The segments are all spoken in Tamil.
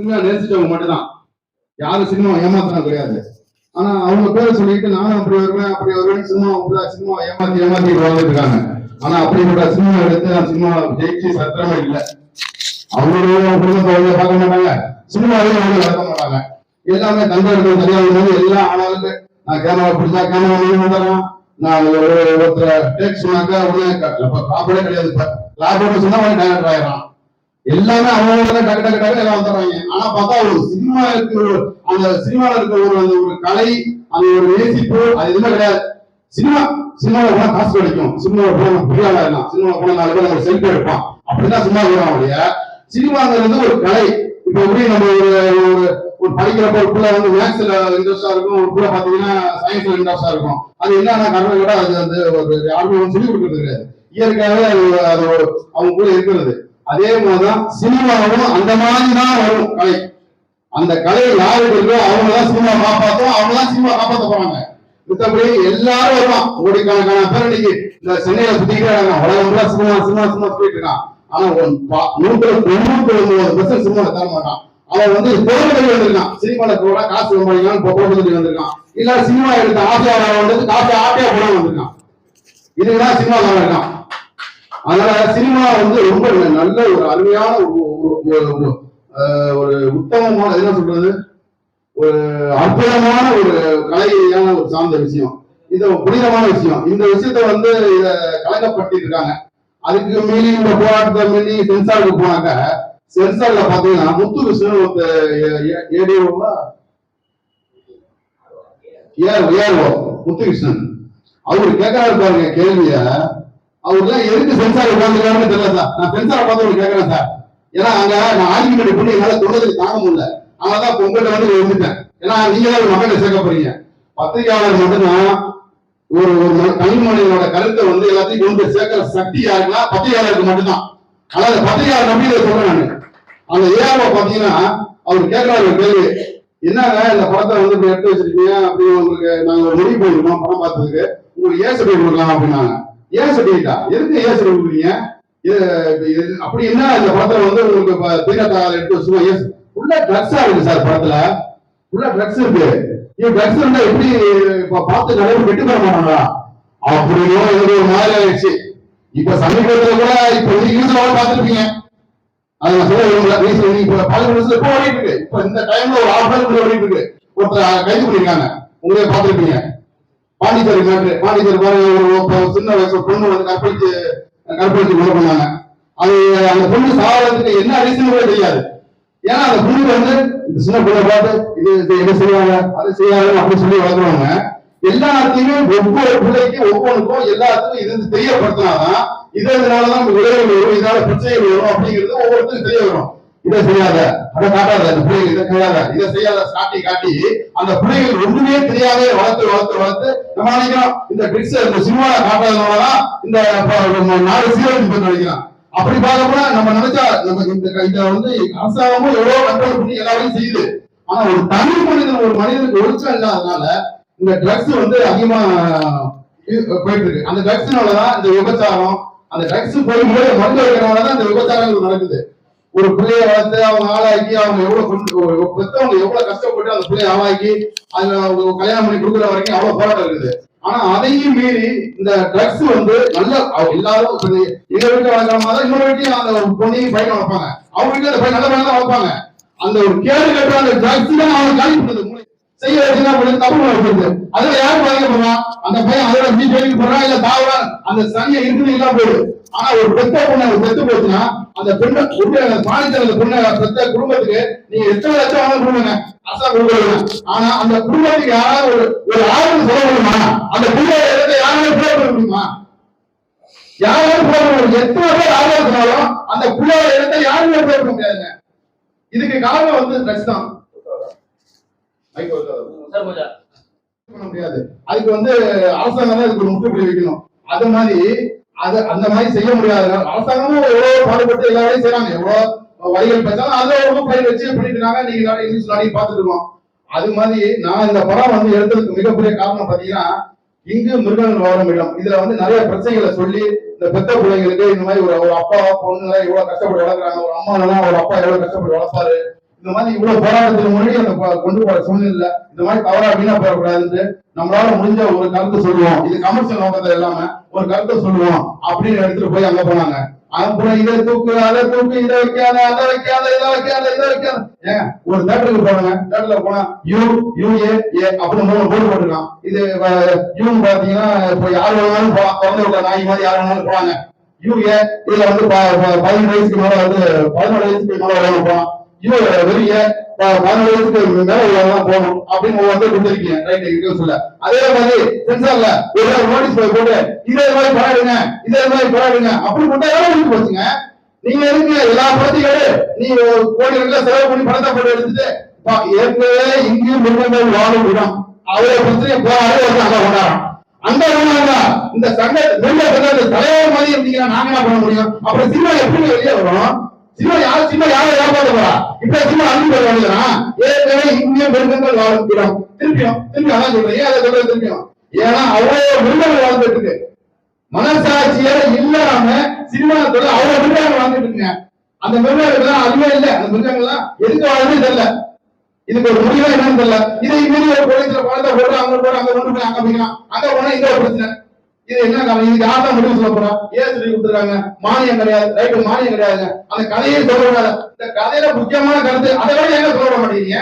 சினிமா நேசிச்சவங்க மட்டும்தான். யாரும் சினிமா ஏமாத்தினா கிடையாது. ஆனா அவங்க பேரை சொல்லிட்டு நானும் அப்படி வருவேன் அப்படி வருவேன் சினிமா சினிமா ஏமாத்தி ஏமாத்தி வாழ்ந்துட்டு இருக்காங்க. ஆனா அப்படிப்பட்ட சினிமா எடுத்து அந்த சினிமா ஜெயிச்சு சத்திரமே இல்லை. அவங்களுடைய குடும்பத்தை அவங்க பார்க்க மாட்டாங்க. சினிமாவே அவங்க நடத்த மாட்டாங்க. எல்லாமே தந்தை இருக்கும் தெரியாத போது எல்லாம் ஆனாலும் நான் கேமரா பிடிச்சா கேமரா வந்துடுறான் நான் ஒரு ஒருத்தர் டேக் சொன்னாக்கா உடனே லாபமே கிடையாது. இப்ப லாபம் சொன்னா அவன் டைரக்டர் எல்லாமே அவங்க டக்கு டக்கு டக்கு எல்லாம் வந்துடுறாங்க. ஆனா பார்த்தா ஒரு சினிமா இருக்கு ஒரு- அந்த சினிமால இருக்க ஒரு அந்த ஒரு கலை அந்த ஒரு நேசிப்பு அது எதுவுமே கிடையாது. சினிமா சினிமாவில் போனா காசு கிடைக்கும். சினிமாவில் போனா பெரிய ஆளா சினிமாவில் போனா நாலு பேர் ஒரு செல்ஃபி எடுப்பான் அப்படிதான் சினிமா போறான் ஒழிய சினிமாங்கிறது ஒரு கலை. இப்ப எப்படி நம்ம ஒரு ஒரு ஒரு படிக்கிறப்ப ஒரு பிள்ளை வந்து மேக்ஸ்ல இன்ட்ரெஸ்டா இருக்கும் ஒரு பிள்ளை பாத்தீங்கன்னா சயின்ஸ்ல இன்ட்ரெஸ்டா இருக்கும். அது என்னன்னா காரணம் கூட அது வந்து ஒரு யாருமே சொல்லி கொடுக்கறது கிடையாது. இயற்கையாவே அது அது ஒரு அவங்க கூட இருக்கிறது. அதே மாதிரிதான் சினிமாவும் அந்த மாதிரி தான் வரும் கலை. அந்த கலை யாருக்கு இருக்கோ அவங்க தான் சினிமா காப்பாற்றும் அவங்க தான் சினிமா காப்பாற்ற போறாங்க. மத்தபடி எல்லாரும் வருவான். கோடிக்கணக்கான பேர் இன்னைக்கு இந்த சென்னையில சுத்திக்கிட்டே இருக்காங்க. உலகம் சினிமா சினிமா சினிமா போயிட்டு இருக்கான். ஆனா நூற்று தொண்ணூத்தி ஒன்பது பர்சன்ட் சினிமா தர மாட்டான். அவன் வந்து பொருளுக்கு வந்திருக்கான். சினிமால கூட காசு சம்பாதிக்கலாம் பொருளுக்கு வந்திருக்கான். இல்ல சினிமா எடுத்த ஆசையா வந்து காசு ஆட்டையா போட வந்திருக்கான். இதுதான் சினிமா இருக்கான். அதனால சினிமா வந்து ரொம்ப நல்ல ஒரு அருமையான ஒரு ஒரு- உத்தமமான என்ன சொல்றது? ஒரு அற்புதமான ஒரு கலையான ஒரு சார்ந்த விஷயம். இது புனிதமான விஷயம். இந்த விஷயத்த வந்து இத கலக்கப்பட்டு இருக்காங்க அதுக்கு மீறி இந்த போராட்டத்தை மீறி சென்சாருக்கு போனாக்க சென்சார்ல பாத்தீங்கன்னா முத்து விஷ்ணு ஒரு ஏடிஓவா? ஏஆர் ஏஆர்ஓ முத்துகிருஷ்ணன் அவரு கேட்கறாரு பாருங்க கேள்விய. அவர்லாம் எதுக்கு சென்சார் உட்காந்துருக்காருன்னு தெரியல சார். நான் சென்சாரை பார்த்து அவரு கேட்கறேன் சார். ஏன்னா அங்க நான் ஆர்குமெண்ட் பண்ணி என்னால தொண்டதுக்கு தாங்க முடியல. அதனாலதான் இப்ப உங்கள்கிட்ட வந்து வந்துட்டேன் ஏன்னா நீங்க தான் ஒரு மக்களை சேர்க்க போறீங்க பத்திரிகையாளர் மட்டும்தான் ஒரு ஒரு ம- கருத்தை வந்து எல்லாத்தையும் கொண்டு சேர்க்கிற சக்தி யாருன்னா பத்திரிகையாளருக்கு மட்டும்தான். அதாவது பத்திரிகையாளர் நம்பி இதை சொல்றேன் நான். அந்த ஏஆர்ஓ பாத்தீங்கன்னா அவர் கேட்கிறாரு கேள்வி என்னங்க இந்த படத்தை வந்து இப்படி எடுத்து வச்சிருக்கீங்க? அப்படின்னு உங்களுக்கு நாங்க ஒரு முடிவு பண்ணிருக்கோம் படம் பார்த்ததுக்கு உங்களுக்கு ஏசு போய் கொடுக்கலாம் அப்படின்னாங்க. ஏன் சொல்லிட்டா எதுக்கு ஏன் சொல்லி கொடுக்குறீங்க இது- அப்படி என்ன இந்த படத்துல வந்து உங்களுக்கு இப்ப தீரத்தாள் எடுத்து வச்சுருவோம் ஏன் உள்ள ட்ரக்ஸா இருக்கு சார் படத்துல. உள்ள ட்ரக்ஸ் இருக்கு. இது ட்ரக்ஸ் இருந்தா எப்படி பார்த்து நிறைய பேர் பெற மாட்டாங்களா? அப்படியோ எனக்கு ஒரு மாதிரி ஆயிடுச்சு. இப்ப சமீபத்துல கூட இப்ப நியூஸ்ல பாத்துருப்பீங்க அது நான் சொல்ல விரும்பல ரீசன் இப்ப பதினஞ்சு வருஷத்துல இப்ப ஓடிட்டு இருக்கு. இப்ப இந்த டைம்ல ஒரு ஆஃப் ஓடிட்டு இருக்கு. ஒருத்தர் கைது பண்ணிருக்காங்க உங்களே பாத்துருப்பீங்க பாண்டிச்சேரி மேட்ரு பாண்டிச்சேரி ஒரு சின்ன வயசு பொண்ணு வந்து கற்பழிச்சு கற்பழிச்சு கொலை பண்ணாங்க. அது அந்த பொண்ணு சாவதுக்கு என்ன ரீசன் கூட தெரியாது. ஏன்னா அந்த பொண்ணு வந்து இந்த சின்ன பொண்ணை பார்த்து இது என்ன செய்வாங்க? அது செய்யாங்க அப்படின்னு சொல்லி வளர்க்குறாங்க எல்லாத்தையுமே ஒவ்வொரு பிள்ளைக்கும் ஒவ்வொன்றுக்கும் எல்லாத்துக்கும் இது வந்து தெரியப்படுத்தினாதான் இதனாலதான் விளைவுகள் வரும் இதனால பிரச்சனைகள் வரும் அப்படிங்கிறது ஒவ்வொருத்தருக்கும் தெரிய வரும். இதை செய்யாத. அதை காட்டாத அந்த பிள்ளைகள் இதை செய்யாத. இதை செய்யாத காட்டி காட்டி அந்த பிள்ளைகள் ஒண்ணுமே தெரியாத வளர்த்து வளர்த்து வளர்த்து நம்ம நினைக்கிறோம் இந்த ட்ரிக்ஸ் இந்த சினிமாவை காட்டாதனாலதான் இந்த நாலு நம்ம நாடு சீரழிஞ்சு நினைக்கிறோம். அப்படி பார்க்கப்போனா நம்ம நினைச்சா நம்ம இந்த இத வந்து அரசாங்கமும் எவ்வளவு கண்ட்ரோல் பண்ணி எல்லா வேலையும் செய்யுது. ஆனா ஒரு தமிழ் மனிதன் ஒரு மனிதனுக்கு ஒழுக்கம் இல்லாதனால இந்த ட்ரக்ஸ் வந்து அதிகமா போயிட்டு இருக்கு அந்த ட்ரக்ஸ்னாலதான் இந்த விபச்சாரம் அந்த ட்ரக்ஸ் போய் மருந்து வைக்கிறனாலதான் இந்த விபச்சாரங்கள் நடக்குது. ஒரு பிள்ளைய வளர்த்து அவங்க ஆளாக்கி அவங்க எவ்வளவு கொண்டு பெத்தவங்க எவ்வளவு கஷ்டப்பட்டு அந்த பிள்ளைய ஆளாக்கி அதுல அவங்க கல்யாணம் பண்ணி கொடுக்குற வரைக்கும் அவ்வளவு போராட்டம் இருக்குது. ஆனா அதையும் மீறி இந்த ட்ரக்ஸ் வந்து நல்ல அவங்க எல்லாரும் இப்ப எங்க வீட்டுல வளர்க்குற மாதிரி இன்னொரு வீட்டையும் அந்த பொண்ணையும் பையன் வளர்ப்பாங்க. அவங்க வீட்டுல அந்த பையன் நல்ல பையன் தான் வளர்ப்பாங்க. அந்த ஒரு கேடு கட்டுற அந்த ட்ரக்ஸ் தான் அவங்க காலி பண்ணுது செய்ய வச்சுதான் தப்பு நடக்குது அதுல யார் பாதிக்கப்படுறான் அந்த பையன் அதோட நீ ஜெயிலுக்கு போறான் இல்ல தாவறான் அந்த சனியை இருக்குது இல்லாம போயிடு ஆனா ஒரு பெத்த பொண்ணு செத்து போச்சுன்னா அந்த பெண்ணை உள்ள அந்த பொண்ணை பெத்த குடும்பத்துக்கு நீங்க எத்தனை லட்சம் ஆனாலும் கொடுங்க? அரசா கொடுக்கல ஆனா அந்த குடும்பத்துக்கு யாராவது ஒரு ஒரு ஆயிரம் சொல்ல முடியுமா? அந்த பிள்ளை இடத்த யாராவது புரிய பண்ண முடியுமா? யாராலும் புரிய பண்ண முடியும்? எத்தனை பேர் ஆதரவுனாலும் அந்த பிள்ளைய இடத்தை யாருமே புரிய பண்ண முடியாதுங்க. இதுக்கு காரணம் வந்து ட்ரக்ஸ் தான் மைக் வருதா? சார் கொஞ்சம் பண்ண முடியாது. அதுக்கு வந்து அரசாங்கம் தான் இதுக்கு ஒரு முற்றுப்புள்ளி வைக்கணும் அது மாதிரி அது அந்த மாதிரி செய்ய முடியாது. அரசாங்கமும் எவ்வளவு பாடுபட்டு எல்லா வேலையும் செய்யறாங்க எவ்வளவு வழிகள் பேசாலும் அதை ரொம்ப பயிர் வச்சு பண்ணிட்டு இருக்காங்க. நீங்க நியூஸ் நிறைய பார்த்துட்டு இருக்கோம். அது மாதிரி நான் இந்த படம் வந்து எடுத்ததுக்கு மிகப்பெரிய காரணம் பாத்தீங்கன்னா இங்கு மிருகங்கள் வாழும் இடம் இதுல வந்து நிறைய பிரச்சனைகளை சொல்லி இந்த பெத்த பிள்ளைங்களுக்கு இந்த மாதிரி ஒரு ஒரு அப்பா பொண்ணுங்க எவ்வளவு கஷ்டப்பட்டு வளர்க்குறாங்க. ஒரு அம்மா ஒரு அப்பா எவ்வளவு கஷ்டப்பட்டு வளர்ப்பாரு? இந்த மாதிரி இவ்வளவு போராட்டத்துக்கு முன்னாடி அந்த கொண்டு போற சூழ்நிலை இந்த மாதிரி தவறா வீணா போயிடக்கூடாதுன்னு நம்மளால முடிஞ்ச ஒரு கருத்து சொல்லுவோம். இது கமர்ஷியல் நோக்கத்தை இல்லாம ஒரு கருத்தை சொல்லுவோம் அப்படின்னு எடுத்துட்டு போய் அங்க போனாங்க. அப்புறம் இதை தூக்கு அதை தூக்கு இதை வைக்காத அதை வைக்காத இதை வைக்காத இதை வைக்காத. ஏன்? ஒரு தேட்டருக்கு போனாங்க. தேட்டர்ல போனா யூ யூஏ ஏ அப்படின்னு மூணு போர்டு போட்டுருக்கான். இது யூன்னு பாத்தீங்கன்னா இப்போ யார் வேணாலும் போலாம் குழந்தை உள்ள நாய் மாதிரி யார் வேணாலும் போவாங்க. யூஏ இதுல வந்து ப- ப- பதினெட்டு வயசுக்கு மேல வந்து பதினோரு வயசுக்கு மேல உள்ளவங்க போலாம். யூ வெளிய ப- பதினோரு வயசுக்கு மேல உள்ளவங்க போகணும் அப்படின்னு வந்து கொடுத்துருக்கீங்க. ரைட் இருக்கு சொல்ல. அதே மாதிரி சென்சார்ல ஒரு நோட்டீஸ் போய் போட்டு இதே மாதிரி படம் இதே மாதிரி படம் அப்படி போட்டா எவ்வளவு போச்சுங்க? நீங்க எதுக்கு எல்லா படத்தையும் எடு. நீ ஒரு கோடி கணக்குல செலவு பண்ணி படத்தை போட்டு எடுத்துட்டு பா- ஏற்கனவே இங்கேயும் மிருகங்கள் வாழும் இடம். அவரை பிரச்சனை போராடி வந்து அங்க கொண்டாடுறோம் அங்க கொண்டாடுறா இந்த சங்க மிருக சங்கத்து தலைவர் மாதிரி இருந்தீங்கன்னா நாங்க என்ன பண்ண முடியும்? அப்புறம் சினிமா எப்படி வெளியே வரும்? சினிமா யார் சினிமா யாரை ஏமாத்த போறா? இப்ப சும்மா அழிஞ்சு போய் ஏற்கனவே இங்கேயும் மிருகங்கள் வாழும் இடம். திருப்பியும் திருப்பி அதான் சொல்றேன். அதை சொல்றேன் திருப்பியும்? ஏன்னா அவ்வளவு மிருகங்கள் வாழ்ந்துட்டு இருக்கு மனசாட்சியே இல்லாம சினிமா துறை அவ்வளவு மிருகங்கள் வாழ்ந்துட்டு இருக்குங்க அந்த மிருகங்கள் அதுவே இல்லை. அந்த மிருகங்கள்லாம் எதுக்கு வாழ்றது தெரியல. இதுக்கு ஒரு முடிவா என்னன்னு தெரியல. இதை மீறி ஒரு குழந்தைல குழந்தை போட்டு அங்க போட்டு அங்க ஒன்று போய் அங்க வைக்கலாம் அங்க போனா இங்க பிரச்சனை. இது என்ன கதை? இதுக்கு யார் தான் முடிவு சொல்ல போறா. ஏன் சொல்லி கொடுத்துருக்காங்க? மானியம் கிடையாது. ரைட்டு மானியம் கிடையாதுங்க. அந்த கதையை சொல்ல இந்த கதையில முக்கியமான கருத்து அதை விட எங்க சொல்ல மாட்டேங்கிறீங்க.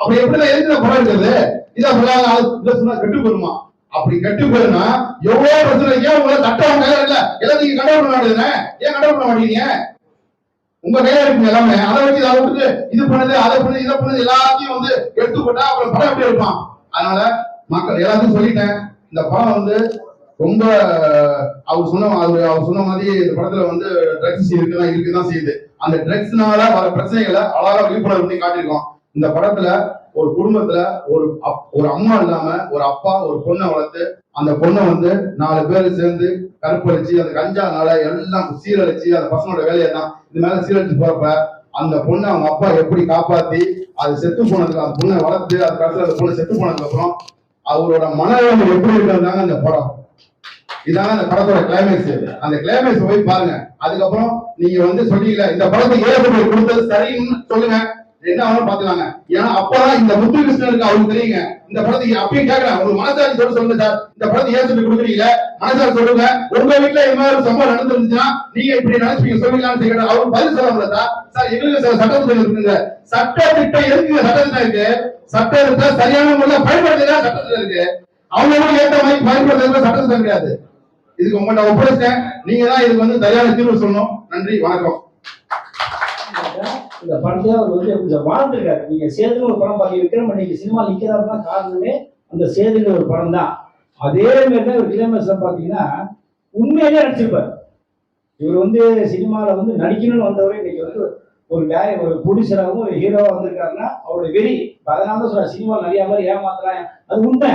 அப்படி எப்படி எதுக்கு படம் எடுக்கிறது இதை சொல்லாங்க அது இதை சொன்னா கெட்டு போயிருமா? அப்படி கெட்டு போயிருந்தா எவ்வளவு பிரச்சனை? ஏன் உங்களை சட்டம் கையில இல்ல எல்லாம் நீங்க கடவுள் பண்ண மாட்டேதுனே ஏன் கடவுள் பண்ண மாட்டீங்க உங்க கையில இருக்குங்க எல்லாமே. அதை வச்சு அதை விட்டுட்டு இது பண்ணுது அதை பண்ணுது இதை பண்ணுது எல்லாத்தையும் வந்து எடுத்து போட்டா அப்புறம் படம் எப்படி இருப்பான் அதனால மக்கள் எல்லாத்தையும் சொல்லிட்டேன். இந்த படம் வந்து ரொம்ப அவர் சொன்ன அவர் அவர் சொன்ன மாதிரி இந்த படத்துல வந்து ட்ரக்ஸ் இருக்குதான் இருக்குதான் செய்யுது. அந்த ட்ரக்ஸ்னால வர பிரச்சனைகளை அழகா விழிப்புணர்வு பண்ணி காட்டியிருக்கோம். இந்த படத்துல ஒரு குடும்பத்துல ஒரு அப்- ஒரு அம்மா இல்லாம ஒரு அப்பா ஒரு பொண்ணை வளர்த்து அந்த பொண்ணை வந்து நாலு பேர் சேர்ந்து கற்பழிச்சு அந்த கஞ்சானால எல்லாம் சீரழிச்சு அந்த பசங்களோட வேலையை தான் இது மேல சீரழிச்சு போறப்ப அந்த பொண்ணை அவங்க அப்பா எப்படி காப்பாத்தி அது செத்து போனதுக்கு அந்த பொண்ணை வளர்த்து அது கடைசியில் அந்த பொண்ணு செத்து போனதுக்கு அப்புறம் அவரோட மனநிலைமை எப்படி இருக்காங்க அந்த படம். இதான் அந்த படத்தோட கிளைமேக்ஸ் அந்த கிளைமேக்ஸ் போய் பாருங்க. அதுக்கப்புறம் நீங்க வந்து சொன்னீங்கல்ல இந்த படத்துக்கு ஏற்பட்டு கொடுத்தது சரின்னு சொல்லுங்க. என்ன ஆகும் பாத்துக்காங்க ஏன்னா அப்பதான் இந்த முத்து கிருஷ்ணனுக்கு அவருக்கு தெரியுங்க. இந்த படத்துக்கு அப்பயும் கேட்கறேன் ஒரு மனசாட்சி சொல்ல சொல்லுங்க சார். இந்த படத்துக்கு ஏன் சொல்லி கொடுக்குறீங்க? மனசாட்சி சொல்லுங்க. உங்க வீட்டுல இந்த மாதிரி சம்பவம் நடந்துருந்துச்சுன்னா நீங்க இப்படி நினைச்சீங்க சொல்லுங்களான்னு கேட்கறேன் அவர் பதில் சொல்ல முடியல சார். சார் எங்களுக்கு சார் சட்டத்திட்டம் இருக்குங்க. சட்ட திட்டம் எதுக்குங்க? சட்டத்திட்டம் இருக்கு. இருந்தா சரியான முறையில பயன்படுத்துதான் சட்டத்திட்டம் இருக்கு. அவங்க ஏற்ற மாதிரி பயன்படுத்துறது சட்டத்திட்டம் கிடையாது இதுக்கு உங்கள்கிட்ட ஒப்படைச்சிட்டேன். நீங்க தான் இதுக்கு வந்து சரியான தீர்வு சொல்லணும். நன்றி வணக்கம். இந்த படத்தை அவர் வந்து கொஞ்சம் வாழ்ந்துருக்காரு. நீங்க சேதுன்னு ஒரு படம் பார்த்து விக்ரம் இன்னைக்கு சினிமா நிக்கிறாருன்னா காரணமே அந்த சேதுங்கிற ஒரு படம் தான். அதே மாதிரி தான் ஒரு கிளைமேக்ஸ்ல பாத்தீங்கன்னா உண்மையிலே நடிச்சிருப்பார். இவர் வந்து சினிமாவில் வந்து நடிக்கணும்னு வந்தவர் இன்னைக்கு வந்து ஒரு வேற ஒரு ப்ரொடியூசராகவும் ஒரு ஹீரோவாக வந்திருக்காருன்னா அவருடைய வெறி. அதனால தான் சொல்ற சினிமா நிறைய மாதிரி ஏமாத்துறாங்க. அது உண்மை.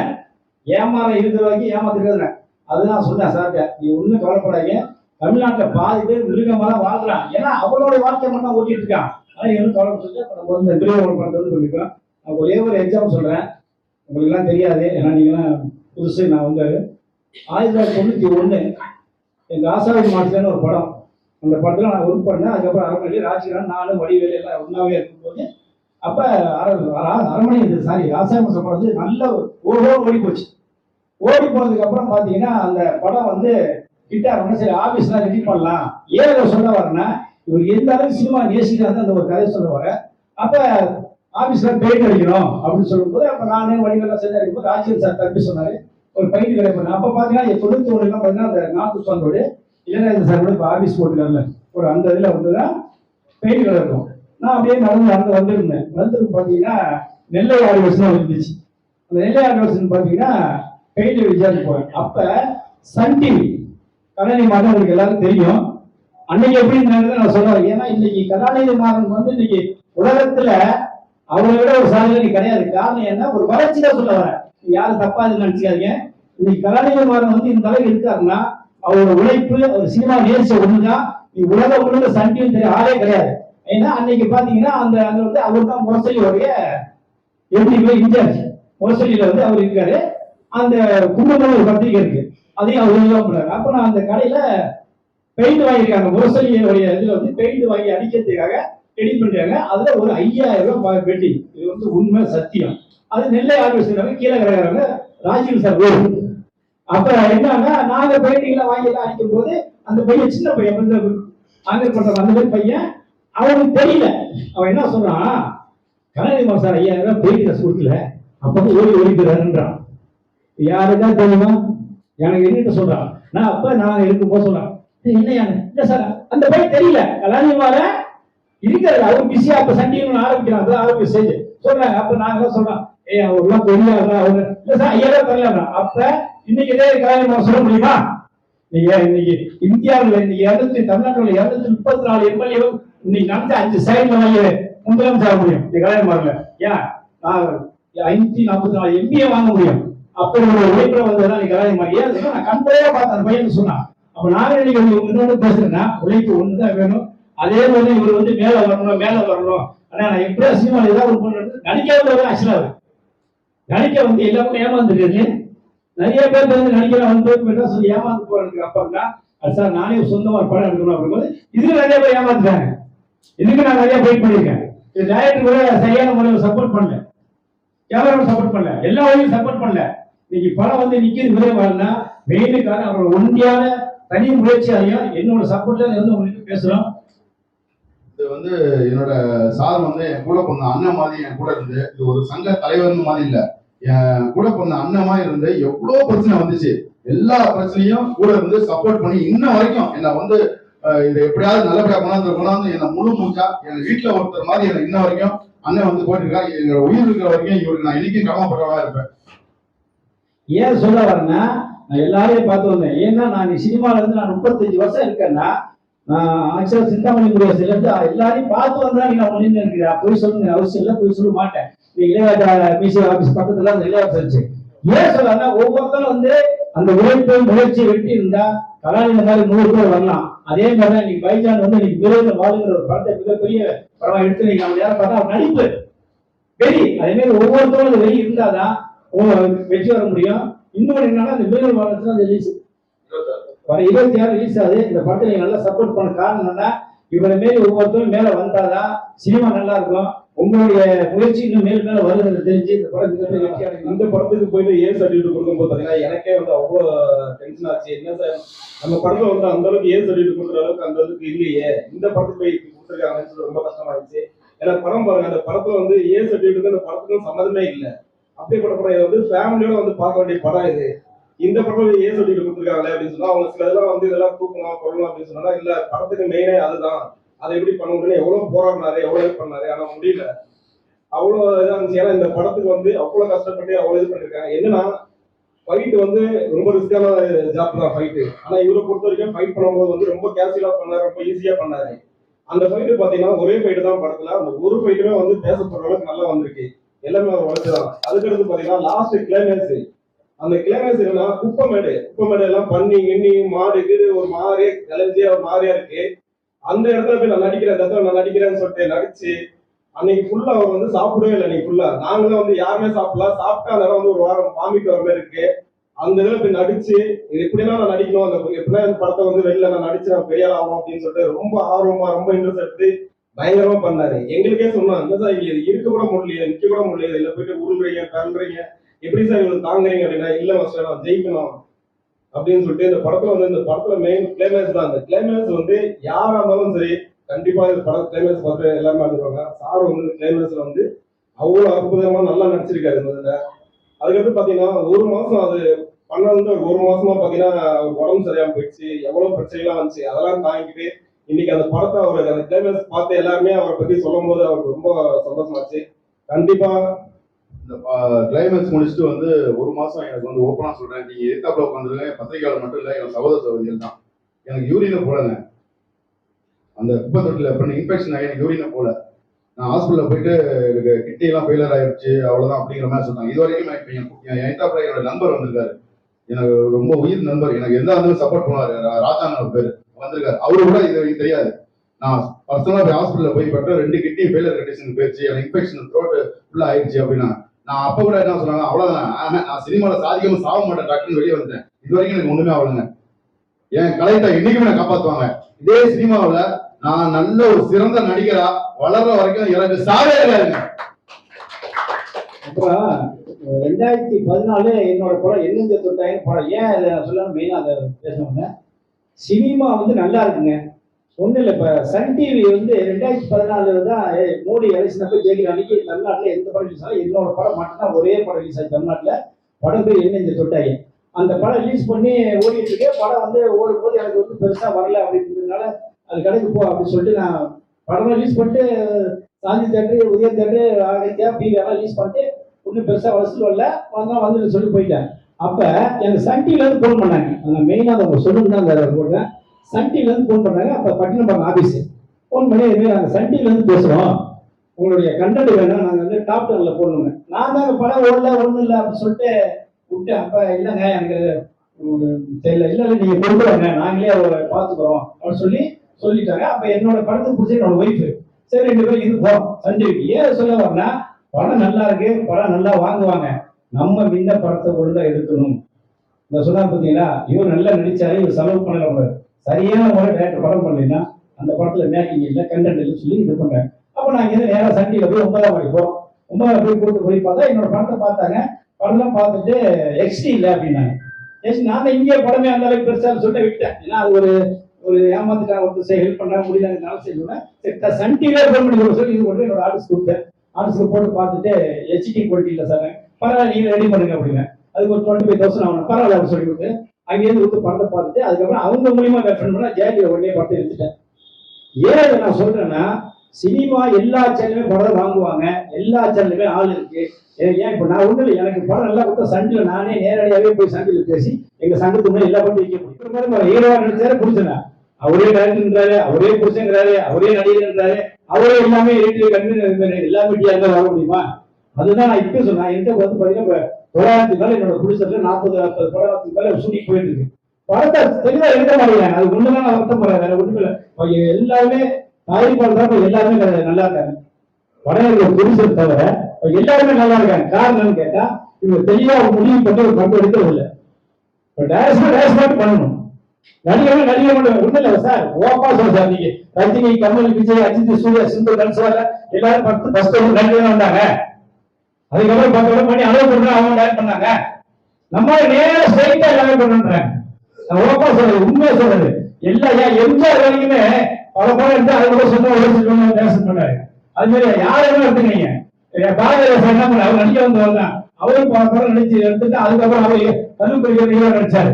ஏமாற இருக்கிற வரைக்கும் ஏமாத்துறதுங்க அதுதான் சொன்னேன் சார்ட்ட. நீ ஒன்றும் கவலைப்படாதீங்க. தமிழ்நாட்டில் பாதி பேர் மிருகமாக தான் வாழ்றான் ஏன்னா அவனோட வாழ்க்கை மட்டும் ஓட்டிட்டு இருக்கான் ஆனா எதுவும் கவலை சொல்லி நம்ம வந்து மிருகம் பண்றது சொல்லிக்கிறோம். நான் ஒரே ஒரு எக்ஸாம் சொல்றேன். உங்களுக்கு எல்லாம் தெரியாது. ஏன்னா நீங்களாம் புதுசு நான் வந்து ஆயிரத்தி தொள்ளாயிரத்தி தொண்ணூத்தி ஒன்று எங்க ஆசாரி மாசத்துலன்னு ஒரு படம். அந்த படத்துல நான் ஒர்க் பண்ணேன். அதுக்கப்புறம் அரண்மனை ராஜ்கிரண் நானும் வடிவேலு எல்லாம் ஒன்னாவே இருக்கும். அப்ப அரண்மனை சாரி ராசாயன சம்பளம் வந்து நல்ல ஓஹோ ஓடி போச்சு. ஓடி போனதுக்கு அப்புறம் பாத்தீங்கன்னா அந்த படம் வந்து கிட்ட வரணும் சரி ஆபீஸ்ல ரெடி பண்ணலாம். ஏன் இதை சொல்ல வரேன்னா இவர் எந்த அளவுக்கு சினிமா நேசிக்கிறாரு அந்த ஒரு கதை சொல்ல வர அப்ப ஆபீஸ்ல பெயிண்ட் அடிக்கணும் அப்படின்னு சொல்லும்போது அப்ப நானே வடிவெல்லாம் சேர்ந்து அடிக்கும்போது ராஜீவ் சார் தம்பி சொன்னாரு ஒரு பெயிண்ட் கடை பண்ண அப்ப பாத்தீங்கன்னா தொண்ணூத்தி ஒண்ணுலாம் பாத்தீங்கன்னா அந்த நார்த் சொந்தோடு இளையராஜா சார் கூட இப்ப ஆபீஸ் போட்டுக்காருல ஒரு அந்த இதுல வந்துதான் பெயிண்ட் கடை இருக்கும். நான் அப்படியே நடந்து நடந்து வந்திருந்தேன். வந்திருந்து பார்த்தீங்கன்னா நெல்லை ஆடிவர்ஸ் இருந்துச்சு. அந்த நெல்லை ஆடிவர்ஸ் பார்த்தீங்கன்னா பெயிண்ட் விசாரிச்சு போவேன் அப்போ சன் டிவி கருணாநிதி மாதம் உங்களுக்கு எல்லாரும் தெரியும். அன்னைக்கு எப்படி நான் சொல்றேன். ஏன்னா இன்னைக்கு கருணாநிதி மாதம் வந்து இன்னைக்கு உலகத்துல அவரை விட ஒரு சாதனை கிடையாது. காரணம் என்ன? ஒரு வளர்ச்சி தான் சொல்ல வரேன் யாரும் தப்பா இது நினைச்சுக்காதீங்க. இன்னைக்கு கலாநிதி மாறன் வந்து இந்த அளவுக்கு இருக்காருன்னா அவரோட உழைப்பு அவர் சினிமா நேர்ச்சி ஒண்ணுதான் நீ உலக முழுக்க சன் டிவி தெரிய ஆளே கிடையாது. ஏன்னா அன்னைக்கு பாத்தீங்கன்னா அந்த அந்த வந்து அவர் தான் முரசொலியோடைய எப்படி இன்சார்ஜ் மோசடியில வந்து அவர் இருக்காரு. அந்த குடும்பம் ஒரு பத்திரிகை இருக்கு. அதையும் அவர் தான் பண்ணாரு அப்ப நான் அந்த கடையில பெயிண்ட் வாங்கியிருக்காங்க. மோசடியோடைய இதுல வந்து பெயிண்ட் வாங்கி அடிக்கிறதுக்காக ரெடி பண்றாங்க. அதுல ஒரு ஐயாயிரம் ரூபாய் பெட்டி இது வந்து உண்மை சத்தியம். அது நெல்லை ஆர்வம் கீழே கிடக்குறாங்க ராஜீவ் சார் ஊர் அப்ப என்னன்னா நாங்க பெயிண்டிங்ல வாங்கி எல்லாம் அடிக்கும் போது அந்த பையன் சின்ன பையன் வந்து பண்ற அந்த பையன் அவனுக்கு தெரியல. அவன் என்ன சொல்றான் கலாநிதி சார் ஐயாயிரம் பெயிண்ட் ட்ரெஸ் கொடுக்கல அப்போ ஓடி ஓடிக்கிறாருன்றான் யாருக்கா தெரியுமா? எனக்கு என்ன சொல்றான். நான் அப்ப நான் இருக்கும்போது சொல்றேன். "ஏய், என்ன யாரு இல்ல சார் அந்த பையன் தெரியல. கலாநிதிமார இருக்கிறது அவர் பிஸியா அப்ப சண்டிகை ஆரம்பிக்கிறான். அதான் ஆரம்பிக்க ஸ்டேஜ் சொல்றாங்க அப்ப நாங்க தான் சொல்றோம் ஏய் அவர்லாம் தெரியாதா அவங்க இல்ல சார் ஐயா தரல அப்ப இன்னைக்கு இதே கலாநிதிமார சொல்ல முடியுமா? ஐயா இன்னைக்கு இந்தியாவில் இன்னைக்கு இருநூத்தி தமிழ்நாட்டில் இருநூத்தி முப்பத்தி நாலு எம்எல்ஏ இன்னைக்கு நடந்த அஞ்சு சைடுல வாங்கி முதலமைச்சர் ஆக முடியும். இந்த கல்யாணம் ஏன்? நான் ஐநூத்தி நாற்பத்தி நாலு எம்பிஏ வாங்க முடியும். அப்படி ஒரு உழைப்புல வந்ததுதான் நீ கல்யாணம் மாதிரி ஏன் தெரியுமா? நான் கண்பையா பார்த்தேன். அந்த பையன் சொன்னான். அப்ப நான் இன்னைக்கு இன்னொன்று பேசுறேன்னா உழைப்பு ஒண்ணுதான் வேணும். அதே மாதிரி இவர் வந்து மேல வரணும் மேல வரணும். ஆனா நான் எப்படியா சினிமாவில் ஏதாவது ஒரு பொண்ணு நடிக்காத ஆக்சுவலா நடிக்க வந்து எல்லாமே ஏமாந்துருக்கு நிறைய பேர் வந்து நடிக்கிறேன் வந்து சொல்லி ஏமாந்து போறதுக்கு அப்புறம் அது சார் நானே சொந்தமா படம் எடுக்கணும் அப்படிங்கும்போது இதுல நிறைய பேர் ஏமாந்துட்டாங்க. இன்னைக்கு நான் நிறைய வெயிட் பண்ணியிருக்கேன். இது டேரக்டர் கூட சரியான முறையில் சப்போர்ட் பண்ணல. கேமரா சப்போர்ட் பண்ணல. எல்லா வழியும் சப்போர்ட் பண்ணல. இன்னைக்கு படம் வந்து நிக்கிறது விரைவாருன்னா மெயின் மெயினுக்காக அவரோட ஒன்றியான தனி முயற்சியாலையும் என்னோட சப்போர்ட்ல இருந்து உங்களுக்கு பேசுறோம். இது வந்து என்னோட சார் வந்து என் கூட பொண்ணு அண்ணன் மாதிரி என் கூட இருந்து இது ஒரு சங்க தலைவர்னு மாதிரி இல்ல. என் கூட பொண்ணு அண்ணன் மாதிரி இருந்து எவ்வளவு பிரச்சனை வந்துச்சு. எல்லா பிரச்சனையும் கூட இருந்து சப்போர்ட் பண்ணி இன்ன வரைக்கும் என்ன வந்து இதை எப்படியாவது நல்லபடியா கொண்டாந்து கொண்டாந்து என்ன முழு மூச்சா என் வீட்டுல ஒருத்தர் மாதிரி என்ன இன்ன வரைக்கும் அண்ணன் வந்து போயிட்டு இருக்கா எங்க உயிர் இருக்கிற வரைக்கும் இவருக்கு நான் இன்னைக்கும் கடமைப்பட்டவா இருப்பேன். ஏன் சொல்ல வரேன்னா நான் எல்லாரையும் பார்த்து வந்தேன். ஏன்னா நான் சினிமால இருந்து நான் முப்பத்தஞ்சு வருஷம் இருக்கேன்னா நான் ஆக்சுவலா சிந்தாமணி குடியரசுல இருந்து எல்லாரையும் பார்த்து வந்தா நீங்க ஒண்ணு இருக்கிறேன் போய் சொல்லுங்க அவசியம் இல்லை போய் சொல்ல மாட்டேன். நீ இளையராஜா மியூசியம் ஆபீஸ் பக்கத்துல அந்த இளையராஜா இருந்துச்சு. ஏன் சொல்றேன்னா ஒவ்வொருத்தரும் வந்து அந்த உழைப்பு முயற்சி வெட்டி இருந்தா கலாநிதி மாதிரி நூறு பேர் வரலாம். அதே மாதிரி இன்னைக்கு பைஜான் வந்து இன்னைக்கு விரைவில் வாழுங்கிற ஒரு படத்தை மிகப்பெரிய படம் எடுத்து நீங்க அவங்க யாரும் பார்த்தா நடிப்பு. வெறி. அதே மாதிரி ஒவ்வொருத்தரும் அந்த வெறி இருந்தாதான் வெற்றி வர முடியும். இன்னொன்று என்னன்னா இந்த விரைவில் வாழத்துல அந்த ரிலீஸ் வர இருபத்தி ஆறு ரிலீஸ் ஆகுது. இந்த படத்தை நீங்க நல்லா சப்போர்ட் பண்ண காரணம் என்னன்னா இவரை மாரி ஒவ்வொருத்தரும் மேல வந்தாதான் சினிமா நல்லா இருக்கும். உங்களுடைய முயற்சி இன்னும் மேல் மேல வருது தெரிஞ்சு இந்த படம் இந்த படத்துக்கு போயிட்டு ஏ சர்டிஃபிகேட் கொடுக்கும்போது பாத்தீங்கன்னா எனக்கே வந்து அவ்வளோ டென்ஷன் ஆச்சு. என்ன சார் நம்ம படத்துல வந்து அந்த அளவுக்கு ஏ சர்டிஃபிகேட் கொடுக்குற அளவுக்கு அந்த அளவுக்கு இல்லையே. இந்த படத்துக்கு போய் கொடுத்துருக்காங்கன்னு சொல்லி ரொம்ப கஷ்டமாயிருச்சு ஏன்னா படம் பாருங்க அந்த படத்துல வந்து ஏ சர்டிஃபிகேட் அந்த படத்துக்கும் சம்மந்தமே இல்லை. அப்படியே படம் படம் இது வந்து ஃபேமிலியோட வந்து பார்க்க வேண்டிய படம் இது. இந்த படத்துல ஏ சர்டிஃபிகேட் கொடுத்துருக்காங்களே அப்படின்னு சொன்னா அவங்க சில இதெல்லாம் வந்து இதெல்லாம் தூக்கணும் கொள்ளணும் அப்படின்னு சொன்னா இல்ல படத்துக்கு மெயினே அதுதான். அதை எப்படி பண்ண முடியும் எவ்வளவு போராடினாரு எவ்வளவு இது பண்ணாரு ஆனா முடியல. அவ்வளோ இதாக இருந்துச்சு. ஏன்னா இந்த படத்துக்கு வந்து அவ்வளோ கஷ்டப்பட்டு அவ்வளோ இது பண்ணிருக்காங்க. என்னன்னா ஃபைட் வந்து ரொம்ப ரிஸ்கான ஜாப் தான் ஃபைட்டு ஆனா இவரை பொறுத்த வரைக்கும் ஃபைட் பண்ணும்போது வந்து ரொம்ப கேஷுவலா பண்ணாரு ரொம்ப ஈஸியா பண்ணாரு. அந்த ஃபைட்டு பாத்தீங்கன்னா ஒரே ஃபைட்டு தான் படத்துல. அந்த ஒரு ஃபைட்டுமே வந்து பேசப்படுற அளவுக்கு நல்லா வந்திருக்கு. எல்லாமே அவர் உழைச்சுதான் அதுக்கடுத்து பாத்தீங்கன்னா லாஸ்ட் கிளைமேக்ஸ் அந்த கிளைமேக்ஸ் என்னன்னா குப்பமேடு குப்பமேடு எல்லாம் பண்ணி எண்ணி மாடு கீடு ஒரு மாதிரியே கலைஞ்சியா ஒரு மாதிரியா இருக்கு. அந்த இடத்துல போய் நான் நடிக்கிறேன் இந்த இடத்துல நான் நடிக்கிறேன்னு சொல்லிட்டு நடிச்சு அன்னைக்கு ஃபுல்லா அவர் வந்து சாப்பிடவே இல்லை அன்னைக்கு ஃபுல்லா நாங்களும் வந்து யாருமே சாப்பிடல. சாப்பிட்டா அந்த இடம் வந்து ஒரு வாரம் வாமிட் வர மாதிரி இருக்கு. அந்த இதுல போய் நடிச்சு இது எப்படிலாம் நான் நடிக்கணும். அந்த எப்படின்னா இந்த படத்தை வந்து வெளியில நான் நடிச்சு நான் பெரிய ஆகும் ஆகணும் அப்படின்னு சொல்லிட்டு ரொம்ப ஆர்வமா ரொம்ப இன்ட்ரெஸ்ட் எடுத்து பயங்கரமா பண்ணாரு. எங்களுக்கே சொன்னாங்க சார் இது? இருக்க கூட முடியல நிக்க கூட முடியல இல்ல போயிட்டு உருள்றீங்க தள்ளுறீங்க எப்படி சார் இவ்வளவு தாங்குறீங்க அப்படின்னா இல்ல மாஸ்டர் நான் ஜெயிக்கணும். அப்படின்னு சொல்லிட்டு இந்த படத்துல வந்து இந்த படத்துல மெயின் கிளைமேக்ஸ் தான். அந்த கிளைமேக்ஸ் வந்து யாரா இருந்தாலும் சரி கண்டிப்பா இந்த படம் கிளைமேக்ஸ் பார்த்து எல்லாருமே வந்துருவாங்க சார் வந்து இந்த கிளைமேக்ஸ்ல வந்து அவ்வளவு அற்புதமா நல்லா நடிச்சிருக்காரு இந்த அதுக்கப்புறம் அதுக்கடுத்து பாத்தீங்கன்னா ஒரு மாசம் அது பண்ணது ஒரு ஒரு மாசமா பாத்தீங்கன்னா உடம்பு சரியாம போயிடுச்சு. எவ்வளவு பிரச்சனைலாம் வந்துச்சு அதெல்லாம் தாங்கிட்டு இன்னைக்கு அந்த படத்தை அவர் அந்த கிளைமேக்ஸ் பார்த்து எல்லாருமே அவரை பத்தி சொல்லும் போது அவருக்கு ரொம்ப சந்தோஷமாச்சு. கண்டிப்பா இந்த கிளைமேக்ஸ் முடிச்சுட்டு வந்து ஒரு மாசம் எனக்கு வந்து ஓப்பனா சொல்றேன். நீங்க எதிர்த்தாப்புல உட்காந்துருங்க பத்திரிகையாளர் மட்டும் இல்லை என் சகோதர சகோதரிகள் தான். எனக்கு யூரினை போலங்க அந்த குப்பை தொட்டில பண்ண இன்ஃபெக்ஷன் ஆகி எனக்கு யூரினை போல நான் ஹாஸ்பிட்டல்ல போயிட்டு எனக்கு கிட்னி எல்லாம் ஃபெயிலியர் ஆயிடுச்சு அவ்வளவுதான் அப்படிங்கிற மாதிரி சொன்னாங்க. இது வரைக்கும் இப்போ என் என் என்னோட நண்பர் வந்திருக்காரு. எனக்கு ரொம்ப உயிர் நண்பர் எனக்கு எந்த இருந்தாலும் சப்போர்ட் பண்ணுவாரு? ராஜாங்க ஒரு வந்திருக்காரு. அவரு கூட இது வரைக்கும் தெரியாது. நான் பர்சனலா போய் போய் பட்டு ரெண்டு கிட்னி ஃபெயிலர் கண்டிஷன் போயிடுச்சு எனக்கு இன்ஃபெக்ஷன் த்ரோட் ஃபுல்லா ஆயிடுச்சு அப்படின்னா நான் அப்ப கூட என்ன சொன்னாங்க அவ்வளவுதான். நான் சினிமால சாதிக்காம சாக மாட்டேன் டாக்டர் வெளியே வந்தேன் இது வரைக்கும் எனக்கு ஒண்ணுமே ஆகலைங்க. என் கலைத்தை என்னைக்குமே நான் காப்பாத்துவாங்க. இதே சினிமாவில நான் நல்ல ஒரு சிறந்த நடிகரா வளர்ற வரைக்கும் எனக்கு சாவே இருக்காருங்க அப்புறம் ரெண்டாயிரத்தி பதினாலு என்னோட படம் எண்ணெஞ்ச தொட்டாயிரம் படம். ஏன் இதை நான் மெயினாக அதை பேசணுங்க சினிமா வந்து நல்லா இருக்குங்க. ஒன்றும் இல்லை இப்போ சன் டிவி வந்து ரெண்டாயிரத்தி பதினாலுல தான் மோடி எலெக்ஷன் ஜெயிக்கிற அன்னைக்கு தமிழ்நாட்டில் எந்த படம் ரிலீஸ் ஆகும் என்னோட படம் மட்டும்தான் ஒரே படம் ரிலீஸ் ஆகி தமிழ்நாட்டில் படம் பேர் என்ன இந்த தொட்டாயி அந்த படம் ரிலீஸ் பண்ணி ஓடிட்டு இருக்கு. படம் வந்து ஓடும் போது எனக்கு வந்து பெருசாக வரல அப்படின்றதுனால அது கடைக்கு போ அப்படின்னு சொல்லிட்டு நான் படம் ரிலீஸ் பண்ணிட்டு சாந்தி தேட்டரு உதய தேட்டரு ஆகித்யா பிவி எல்லாம் ரிலீஸ் பண்ணிட்டு ஒன்றும் பெருசாக வசூல் வரல. வந்தா வந்து சொல்லி போயிட்டேன். அப்போ எனக்கு சன் டிவிலேருந்து ஃபோன் பண்ணாங்க. நான் மெயினாக அவங்க சொல்லுன்னு தான் அந்த போட்டேன். சன் டிவிலேருந்து ஃபோன் பண்ணாங்க அப்போ பட்டினப்பாங்க ஆஃபீஸு ஃபோன் பண்ணி இதுமாரி நாங்கள் சன் டிவிலேருந்து பேசுகிறோம் உங்களுடைய கண்டென்ட் வேணும் நாங்கள் வந்து டாப் டெனில் போடணுங்க. நான் தாங்க படம் ஓடல ஒன்றும் இல்லை அப்படின்னு சொல்லிட்டு விட்டு அப்போ இல்லைங்க எனக்கு தெரியல. இல்லை இல்லை நீங்கள் கொண்டு நாங்களே அவரை பார்த்துக்குறோம் அப்படின்னு சொல்லி சொல்லிட்டாங்க. அப்போ என்னோட படத்துக்கு பிடிச்ச என்னோட ஒய்ஃபு சரி ரெண்டு பேரும் இது போகிறோம் சன் டிவிக்கு ஏன் சொல்ல வரனா படம் நல்லா இருக்கு படம் நல்லா வாங்குவாங்க. நம்ம இந்த படத்தை ஒழுங்கா எடுக்கணும். இந்த சொன்னா பார்த்தீங்களா இவர் நல்லா நடிச்சாரு இவர் செலவு பண்ணல கூடாது சரியான முறை டேரக்டர் படம் பண்ணலைன்னா அந்த படத்துல மேக்கிங் இல்லை கண்டென்ட் இல்லை சொல்லி இது பண்றாங்க. அப்போ நான் இங்கே நேராக சண்டியில் போய் ஒன்பதாம் மணி போகிறோம் ஒன்பதாம் போய் கூட்டு போய் பார்த்தா என்னோட படத்தை பார்த்தாங்க. படம்லாம் பார்த்துட்டு எக்ஸ்டி இல்லை அப்படின்னாங்க. எஸ் நான் இங்கே படமே அந்த அளவுக்கு பெருசாக சொல்லிட்டு விட்டேன் ஏன்னா அது ஒரு ஒரு ஏமாந்துட்டாங்க ஒருத்தர் ஹெல்ப் பண்ணா முடியலங்கிறனால செய்யணும் சரி சன் டிவியே ஃபோன் பண்ணி கொடுக்க சொல்லி இது கொண்டு என்னோட ஆர்டர்ஸ் கொடுத்தேன் ஆர்டர்ஸ் போட்டு பார்த்துட்டு ஹெச்டி குவாலிட்டி இல்லை சார். பரவாயில்ல நீங்கள் ரெடி பண்ணுங்க அப்படிங்க அதுக்கு ஒரு டுவெண்ட்டி ஃபைவ் தௌசண்ட் ஆகணும் பரவாயில்ல அப்படின்னு சொல்லி கொடுத்து. அங்கேயிருந்து கொடுத்து படத்தை பார்த்துட்டு அதுக்கப்புறம் அவங்க மூலியமா ரெஃபர் பண்ணா ஜேடியில் உடனே படத்தை எடுத்துட்டேன். ஏன் இதை நான் சொல்றேன்னா சினிமா எல்லா சேனலுமே படம் வாங்குவாங்க. எல்லா சேனலுமே ஆள் இருக்கு. ஏன் இப்போ நான் ஒன்றும் இல்லை எனக்கு படம் நல்லா கொடுத்த சண்டில் நானே நேரடியாகவே போய் சண்டில் பேசி எங்கள் சங்கத்துக்கு முன்னாடி எல்லா படம் வைக்க முடியும். இந்த நினைச்சாரு ஹீரோவா பிடிச்சேன் அவரே டேரக்டர்ன்றாரு அவரே பிடிச்சங்கிறாரு அவரே நடிகர்ன்றாரு அவரே எல்லாமே ரேட்டு எல்லா மீடியா இருந்தாலும் வாங்க முடியுமா? அதுதான் நான் இப்போ சொன்னேன் என்கிட்ட வந்து பார்த்தீங்கன்னா தொள்ளாயிரத்துக்கு மேல என்னோட புடிச்சதுல நாற்பது நாற்பது தொள்ளாயிரத்துக்கு மேல ஷூட்டிங் போயிட்டு இருக்கு படத்தை தெளிவா எடுக்க மாட்டேங்கிறாங்க. அது ஒண்ணுதான் நான் வருத்தப்படுறேன் வேற ஒண்ணுமில்ல. இல்லை எல்லாருமே தயாரிப்பாளர் தான் எல்லாருமே கிடையாது நல்லா இருக்காங்க. வடநாடு புடிச்சது தவிர எல்லாருமே நல்லா இருக்காங்க. காரணம் என்னன்னு கேட்டா இவங்க தெளிவா ஒரு முடிவு பண்ணி ஒரு படம் எடுக்கிறது இல்லை. டேரக்ஷன் டேரக்ஷன் பண்ணணும். நடிகர்கள் நடிகர் மட்டும் ஒண்ணு இல்ல சார். ஓப்பா சொல்ல சார் நீங்க. ரஜினி கமல் விஜய் அஜித் சூர்யா சிந்து கன்சுவால எல்லாரும் பத்து ஃபர்ஸ்ட் நடிகர் வந்தாங்க. அதுக்கப்புறம் பத்து வருடம் பண்ணி அளவு பண்ணி அவங்க டேரக்ட் பண்ணாங்க. நம்ம நேரம் ஸ்ட்ரைட்டா எல்லாமே பண்ணுறேன் நான் ஓப்பா சொல்றது உண்மையா சொல்றது. எல்லா ஏன் எம்ஜிஆர் வரைக்குமே பல படம் எடுத்து அது கூட சொந்த ஒரு சொல்லணும் டேரக்ஷன் பண்ணாரு அது மாதிரி யாருமே எடுத்துக்கிறீங்க பாரதியார் என்ன பண்ண அவர் நடிக்க வந்து வரலாம் அவரும் பல படம் நடிச்சு எடுத்துட்டு அதுக்கப்புறம் அவர் கல்லூரி ஹீரோ நடிச்சாரு.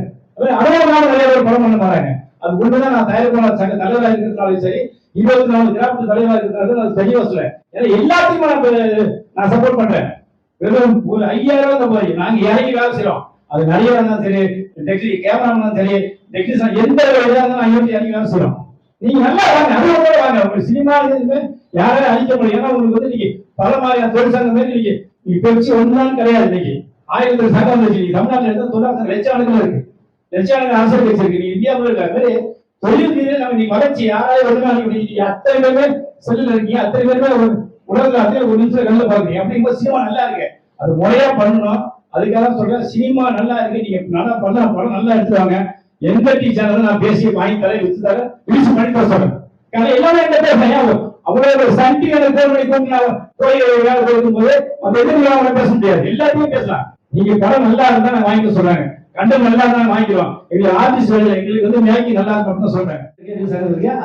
அறுபது நாள் நிறைய பேர் படம் பண்ண மாறாங்க அது ஒண்ணுதான் நான் தயாரிப்பாளர் சங்க தலைவராக இருக்கிறதுனாலும் சரி இருபத்தி நாலு கிராமத்து தலைவராக இருக்கிறது நான் தெரிய வசல ஏன்னா எல்லாத்தையும் நான் நான் சப்போர்ட் பண்றேன். வெறும் ஒரு ஐயாயிரம் ரூபாய் போய் நாங்க இறங்கி வேலை செய்யறோம் அது நிறைய இருந்தாலும் சரி டெக்னி கேமராமேன் சரி டெக்னீஷியன் எந்த இதாக இருந்தாலும் ஐயோட்டி இறங்கி வேலை செய்யறோம் நீங்க நல்லா வாங்க அனுபவத்தோட வாங்க. ஒரு சினிமா யாரையும் அழிக்க முடியும் ஏன்னா உங்களுக்கு வந்து நீங்க பல மாதிரியான தொழிற்சங்கம் மாதிரி இன்னைக்கு நீங்க வச்சு ஒன்றுதான் கிடையாது இன்னைக்கு. ஆயிரத்தி சங்கம் வந்துச்சு நீங்க தமிழ்நாட்டில் இருந்தால் தொழிலாளர் லட்சக்கணக்கில் இருக்கு. லட்சக்கணக்கில் அரசியல் கட்சி இருக்கு நீங்க இந்தியாவில் இருக்க மாதிரி தொழில் ரீதியில் நம்ம நீங்க வளர்ச்சி யாராவது வருமானம் நீங்க அத்தனை பேருமே செல்லில் இருக்கீங்க. அத்தனை பேருமே உலகத்துல ஒரு நிமிஷம் கல்ல பாக்குறீங்க அப்படிங்கும்போது சினிமா நல்லா இருக்கு. அது முறையா பண்ணணும். அதுக்காக தான் சொல்றேன் சினிமா நல்லா இருக்கு. நீங்க நல்லா பண்ண படம் நல்லா எடுத்துவாங்க. எந்த டீ சேனல் நான் பேசி வாங்கி தரேன் வித்து தரேன் ரிலீஸ் பண்ணி தர சொல்றேன். காரணம் எல்லாமே எந்த பேசுறேன் அவ்வளவு ஒரு சன் டிவி போன் பண்ணி கூப்பிட்டு போய் வேலை அந்த எதிர்ப்பு அவங்க பேச முடியாது? எல்லாத்தையும் பேசலாம். நீங்க படம் நல்லா இருந்தா நான் வாங்கிக்க சொல்றாங்க கண்டம் நல்லா இருந்தா வாங்கிக்கிறோம் எங்களுக்கு ஆர்டிஸ்ட் வேலை எங்களுக்கு வந்து மேக்கி நல்லா இருக்கும் சொல்றாங்க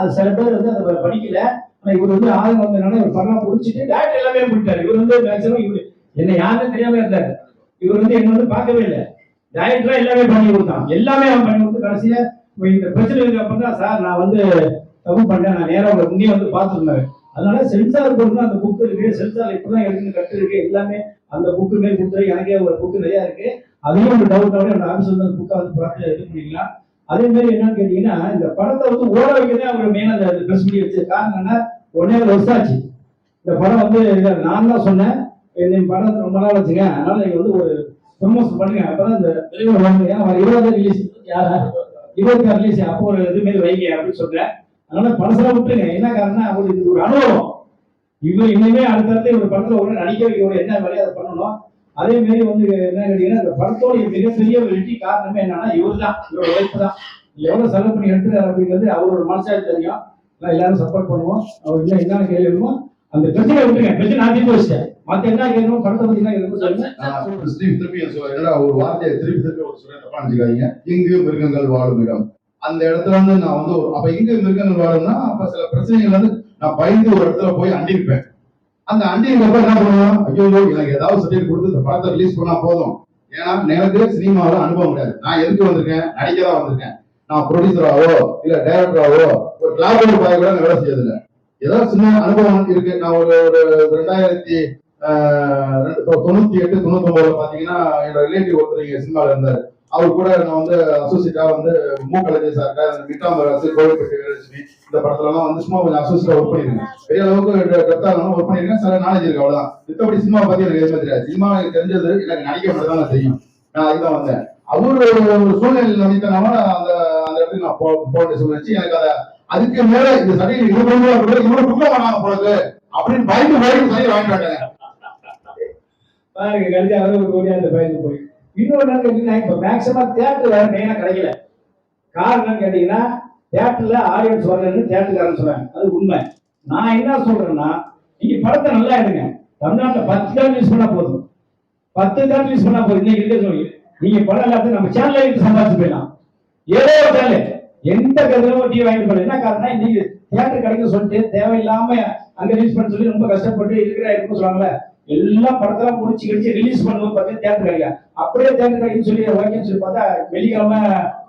அது சில பேர் வந்து அதை படிக்கல. ஆனா இவர் வந்து ஆளுங்க வந்ததுனால இவர் படம் புடிச்சிட்டு டேரக்ட் எல்லாமே போயிட்டாரு. இவர் வந்து மேக்சிமம் இவர் என்ன யாருன்னு தெரியாம இருந்தாரு. இவர் வந்து என்ன வந்து பார்க்கவே இல்லை. டேரக்டரா எல்லாமே பண்ணி கொடுத்தான். எல்லாமே அவன் பண்ணி கொடுத்து கடைசியா இந்த பிரச்சனை இருக்கு அப்படின்னா சார் நான் வந்து தப்பு பண்ணேன் நான் நேரம் உங்களை முன்னே வந்து பார்த்துருந்தாரு அதனால சென்சார் பொருள் அந்த புக் இருக்கு. சென்சார் இப்பதான் எடுக்கணும் கட்டு இருக்கு. எல்லாமே அந்த புக்கு மேல் கொடுத்து எனக்கே ஒரு புக்கு நிறைய இருக்கு. அதையும் ஒரு டவுட் ஆகும் அந்த ஆஃபீஸ் வந்து அந்த புக்கை வந்து ப்ராக்டில் இது பண்ணிக்கலாம். அதே மாதிரி என்னன்னு கேட்டீங்கன்னா இந்த படத்தை வந்து ஓட வைக்கிறதே அவர் மெயின் அந்த ப்ரெஸ் பண்ணி வச்சு காரணம் உடனே ஒன்னே ஒரு ஆச்சு இந்த படம் வந்து நான் தான் சொன்னேன். என் படம் ரொம்ப நாள் வச்சுங்க அதனால நீங்க வந்து ஒரு ப்ரொமோஷன் பண்ணுங்க. அப்பதான் இந்த வெளியூர் வந்து ஏன்னா இருபது ரிலீஸ் யாரா? இருபத்தி ஆறு ரிலீஸ் அப்போ ஒரு இது மாரி வைங்க அப்படின்னு சொல்றேன். அதனால பழசெல்லாம் விட்டுருங்க. என்ன காரணம்னா அவங்களுக்கு இது ஒரு அனுபவம். இவர் இனிமே அடுத்தடுத்து ஒரு படத்துல ஒரு நடிக்க வைக்க ஒரு என்ன மரியாதை பண்ணணும். அதே மாதிரி வந்து என்ன கேட்டீங்கன்னா இந்த படத்தோட மிகப்பெரிய வெற்றி காரணமே என்னன்னா இவர் தான் இவரோட உழைப்பு தான். எவ்வளவு செலவு பண்ணி எடுத்துறாரு அப்படிங்கிறது அவரோட மனசாக தெரியும். எல்லாரும் சப்போர்ட் பண்ணுவோம். அவர் இன்னும் என்ன கேள்வி வேணுமோ அந்த பிரச்சனை விட்டுருங்க. பிரச்சனை நான் தீர்த்து வச்சிட்டேன். மத்த என்ன கேட்கணும்? பணத்தை பத்தி என்ன கேட்கணும்? சொல்லுங்க. நான் சொல்றது திருப்பி. என்னடா ஒரு வார்த்தையை திருப்பி திருப்பி ஒரு சொல்றேன் தப்பா நினைச்சுக்காதீங்க. இங்கு மிருகங்கள் வாழும் இடம். அந்த இடத்துல வந்து நான் வந்து அப்ப இங்கு மிருகங்கள் வாழும்னா அப்ப சில பிரச்சனைகள் வந்து நான் பயந்து ஒரு இடத்துல போய் அண்டிருப்பேன். அந்த அண்டிருக்கப்ப என்ன பண்ணுவேன்? ஐயோ எனக்கு ஏதாவது சர்டிஃபிகேட் கொடுத்து இந்த படத்தை ரிலீஸ் பண்ணா போதும். ஏன்னா எனக்கு சினிமாவில் அனுபவம் கிடையாது. நான் எதுக்கு வந்திருக்கேன்? நடிக்க தான் வந்திருக்கேன். நான் ப்ரொடியூசராவோ இல்ல டைரக்டராவோ ஒரு கிளாபர் பாய் கூட நான் வேலை செய்யறதில்ல. ஏதோ சின்ன அனுபவம் இருக்கு. நான் ஒரு ஒரு ரெண்டாயிரத்தி ரெண்டு- தொண்ணூத்தி எட்டு தொண்ணூத்தி ஒன்பதுல பாத்தீங்கன்னா என்னோட ரிலேட்டிவ் ஒருத்தர் இங்க சினிமால இருந்தாரு. அவர் கூட நான் வந்து அசோசியேட்டா வந்து மூக்கலஜி சார்ட்ட மிட்டாமராசு கோவில்பட்டி வீரலட்சுமி இந்த படத்துல எல்லாம் வந்து சும்மா கொஞ்சம் அசோசியேட்டா ஒர்க் பண்ணிருக்கேன். பெரிய அளவுக்கு டெப்தா ஒர்க் பண்ணிருக்கேன். சில நாலேஜ் இருக்கு அவ்வளவுதான். மித்தபடி சினிமா பத்தி எனக்கு எதுவுமே தெரியாது. சினிமா எனக்கு தெரிஞ்சது எனக்கு நடிக்க மட்டும் தான் நான் தெரியும். நான் அதுதான் வந்தேன். அவரு ஒரு சூழ்நிலையில் நினைத்தனால அந்த அந்த இடத்துக்கு நான் போ- போக எனக்கு அதை அதுக்கு மேல இந்த சர்டிஃபிகேட் இது பண்ணுவோம் இவ்வளவு குற்றம் பண்ணாங்க போறது அப்படின்னு பயந்து பயந்து சரி வாங்கிட்டு வந்தேன் பாருங்க கழிச்சு அவரு ஒரு கோடியா அந்த பயந்து போய். இன்னொரு நாள் கேட்டீங்கன்னா இப்ப மேக்சிமம் தியேட்டர் வேற மெயினா கிடைக்கல. காரணம் கேட்டீங்கன்னா தேட்டர்ல ஆடியன்ஸ் வரலன்னு தியேட்டர்காரன் சொல்றாங்க. அது உண்மை. நான் என்ன சொல்றேன்னா நீங்க படத்தை நல்லா எடுங்க. தமிழ்நாட்டுல பத்து தான் யூஸ் பண்ணா போதும். பத்து தான் யூஸ் பண்ணா போதும். இன்னைக்கு இருக்க சொல்லி நீங்க படம் எல்லாத்தையும் நம்ம சேனல்ல இருந்து சம்பாதிச்சு போயிடலாம். ஏதோ ஒரு வேலை எந்த கதையிலும் டிவி வாங்கிட்டு போயிடலாம் என்ன காரணம் இன்னைக்கு தியேட்டர் கிடைக்க சொல்லிட்டு தேவையில்லாம அங்க ரிலீஸ் பண்ண சொல்லி ரொம்ப கஷ்டப்பட்டு இருக்கிற இருக்கும் சொல்லுவாங்கல்ல எல்லா படத்தெல்லாம் முடிச்சு கழிச்சு ரிலீஸ் பண்ணும்போது பார்த்தீங்கன்னா தேட்டர் கிடைக்கல அப்படியே தேட்டர் கிடைக்குன்னு சொல்லி ஓகேன்னு சொல்லி பார்த்தா வெள்ளிக்கிழமை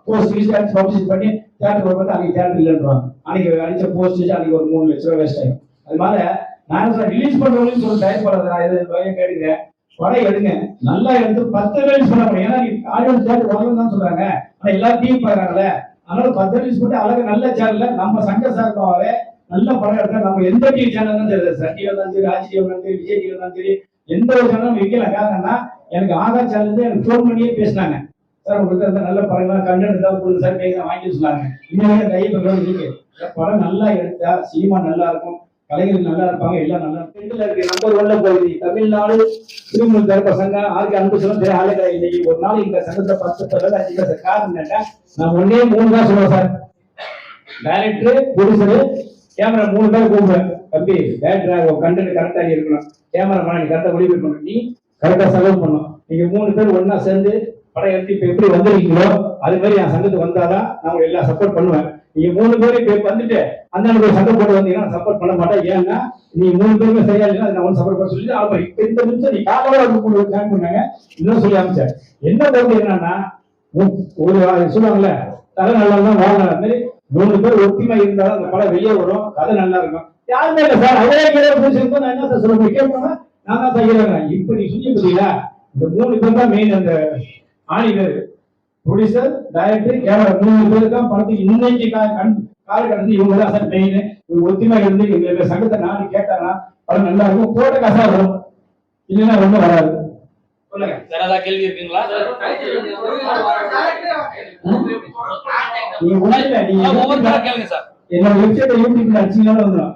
போஸ்ட் ரிலீஸ் பப்ளிஷ் பண்ணி தேட்டர் பார்த்தா அன்னைக்கு தேட்டர் இல்லைன்றாங்க. அன்னைக்கு அடிச்ச போஸ்ட் அன்னைக்கு ஒரு மூணு லட்ச ரூபாய் வேஸ்ட் ஆகும் அது மாதிரி நான் ரிலீஸ் பண்றவங்கன்னு சொல்லி டைம் பண்ணது நான் இது கேட்டுக்கிறேன். படம் எடுங்க. நல்லா எடுத்து பத்து வேலை சொல்ல ஏன்னா நீ ஆடியன்ஸ் தேட்டர் வரலன்னு தான் சொல்றாங்க. ஆனா எல்லாரும் டீம் பாக்குறாங்கல்ல அதனால பத்து ரிலீஸ் போட்டு அழகு நல்ல சேனல்ல நம்ம சங்க சார்பாகவே நல்ல படம் எடுத்தா நம்ம எந்த டிவி சேனல் தான் சரி சன் டிவி இருந்தாலும் சரி ராஜ் டிவி சரி விஜய் டிவி இருந்தாலும் சரி எந்த ஒரு சேனலும் வைக்கல காரணம்னா எனக்கு ஆதார் சேனல் இருந்து எனக்கு ஃபோன் பண்ணியே பேசினாங்க. சார் உங்களுக்கு அந்த நல்ல படங்கள்லாம் கண்டென்ட் ஏதாவது கொடுங்க சார் கையை வாங்கி சொன்னாங்க. இன்னும் கையை பக்கம் நீங்க படம் நல்லா எடுத்தா சினிமா நல்லா இருக்கும். கலைஞர்கள் நல்லா இருப்பாங்க எல்லாம் நல்லா ரெண்டுல இருக்கு நம்பர் ஒன்ல போகுது தமிழ்நாடு திருமூல் தரப்ப சங்கம் ஆளுக்கு அன்பு சொல்ல தெரிய ஆளே இன்னைக்கு ஒரு நாள் இந்த சங்கத்தை பத்து பேர் அஞ்சு பேர் காரணம் என்னன்னா நான் ஒன்னே மூணு தான் சொல்லுவேன் சார் டைரக்டர் ப்ரொடியூசரு கேமரா மூணு பேர் கூப்பிடுவேன். தம்பி டேரக்டர் கண்டென்ட் கரெக்டாக இருக்கணும். கேமரா நீ கரெக்டாக ஒளிவு பண்ணணும். நீ கரெக்டாக செலவு பண்ணணும். நீங்கள் மூணு பேர் ஒன்றா சேர்ந்து படம் எடுத்து இப்போ எப்படி வந்திருக்கீங்களோ அது மாதிரி என் சங்கத்துக்கு வந்தாதான் நான் உங்களுக்கு எல்லாம் சப்போர்ட் பண்ணுவேன். நீங்க மூணு பேரும் இப்ப வந்துட்டு அந்த ஒரு சங்கம் போட்டு வந்தீங்கன்னா சப்போர்ட் பண்ண மாட்டேன். ஏன்னா நீ மூணு பேருமே சரியா இல்லைன்னா நான் ஒன்று சப்போர்ட் பண்ண சொல்லி ஆமா இப்ப இந்த நிமிஷம் நீ காலையில ஜாயின் பண்ணாங்க. இன்னும் சொல்லி அமைச்சேன் என்ன பொருள் என்னன்னா ஒரு சொல்லுவாங்கல்ல தலை நல்லா தான் வாழலாம் மாதிரி மூணு பேர் ஒத்துமை இருந்தாலும் அந்த படம் வெளியே வரும் கதை நல்லா இருக்கும். யாருமே இல்லை சார் அவரே கீழே நான் என்ன சார் சொல்ல முடியும்? கேட்பாங்க நான் தான் செய்யறேன் இப்ப நீ சொல்லி பார்த்தீங்களா இந்த மூணு பேர் தான் மெயின் அந்த ஆணிகள். ப்ரொடியூசர் டைரக்டர் கேமரா மூணு பேர் தான் படத்துக்கு இன்னைக்கு கண் கால கடந்து இவங்க தான் சார் மெயின் இவங்க ஒத்துமை இருந்து எங்க சங்கத்தை நானும் கேட்டாங்கன்னா படம் நல்லா இருக்கும். போட்ட காசா வரும். இல்லைன்னா ஒண்ணும் வராது. கேள்வி இருக்குங்களா? என்னோட வெப்சைட்டை யூடியூப்ல அடிச்சீங்கன்னா வந்துடும்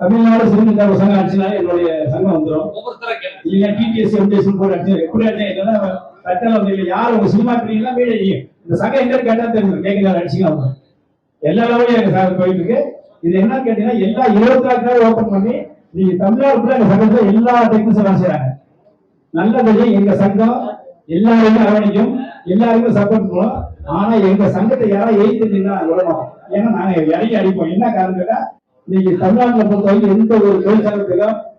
தமிழ்நாடு சிறுமிக்காக சங்கம் அடிச்சுனா என்னுடைய சங்கம் வந்துடும் ஒவ்வொரு தடவை கேளுங்க இல்ல டிடிஎஸ் எம்டிஎஸ் போட்டு அடிச்சு எப்படி அடிச்சா சட்டம் வந்து இல்லை யார் உங்க சினிமா பிரியெல்லாம் வீடு செய்யும்? இந்த சங்கம் எங்க கேட்டா தெரியும். கேட்கிறாரு அடிச்சுக்கலாம் அவங்க. எல்லா லெவலையும் எங்க சார் போயிட்டு இருக்கு இது என்ன கேட்டீங்கன்னா எல்லா இருபத்தி நாலு நாள் ஓபன் பண்ணி நீங்க தமிழ்நாடு எங்க சங்கத்துல எல்லா டெக்னீஷியன் வேலை செய்றாங்க. நல்லபடி எங்க சங்கம் எல்லாருமே அரவணைக்கும் எல்லாருமே சப்போர்ட் பண்ணுவோம் ஆனா எங்க சங்கத்தை யாராவது எழுதிருந்தீங்கன்னா விடணும் ஏன்னா நாங்க இறங்கி அடிப்போம். என்ன காரணம் கேட்டா இன்னைக்கு தமிழ்நாட்டுல பொறுத்த வரைக்கும் எந்த ஒரு தொழில்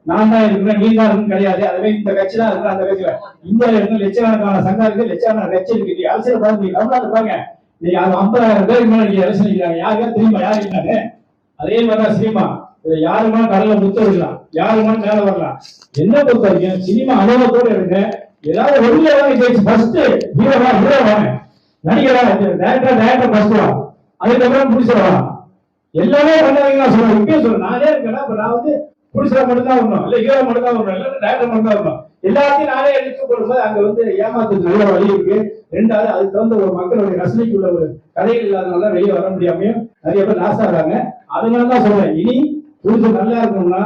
நான் தான் இருக்கிறேன் நீ தான் இருக்கும் கிடையாது. அதுவே இந்த கட்சி தான் இருக்கிற அந்த கட்சியில இந்தியாவில இருந்து லட்சக்கணக்கான சங்கம் இருக்கு லட்சக்கணக்கான கட்சி இருக்கு. நீ அரசியல் பாருங்க நீங்க தமிழ்நாடு பாருங்க. நீங்க அது ஐம்பதாயிரம் பேருக்கு மேல நீங்க அரசியல் இருக்கிறாங்க யாருக்கா தெரியுமா? யாரு இருக்காங்க? அதே மாதிரிதான் சினிமா. யாரு யாருமா கடல்ல முத்த விடலாம். யாருமா மேல வரலாம். என்ன பொறுத்த வரைக்கும் சினிமா அனுபவத்தோட இருங்க. ஏதாவது வெளியே வாங்கி பேச்சு ஃபர்ஸ்ட் ஹீரோவா ஹீரோவா வாங்க நடிகரா டேரக்டர் டேரக்டர் ஃபர்ஸ்ட் வா. அதுக்கப்புறம் முடிச்சிடலாம் எல்லாமே பண்ணாதீங்க நான் சொல்றேன். இப்பயே சொல்றேன். நானே இருக்கேன் இப்ப நான் வந்து புடிச்சா மட்டும்தான் வரணும் இல்ல ஹீரோ மட்டும் தான் வரணும் இல்ல டேரக்டர் மட்டும்தான் வரணும் எல்லாத்தையும் நானே எடுத்து போடும்போது அங்க வந்து ஏமாத்துக்கு நல்ல வழி இருக்கு. ரெண்டாவது அதுக்கு தகுந்த ஒரு மக்களுடைய ரசனைக்கு உள்ள ஒரு கதைகள் இல்லாதனால வெளியே வர முடியாமையும் நிறைய பேர் லாஸ் ஆகிறாங்க அதனால தான் சொல்றேன் இனி புரிஞ்சு நல்லா இருக்கணும்னா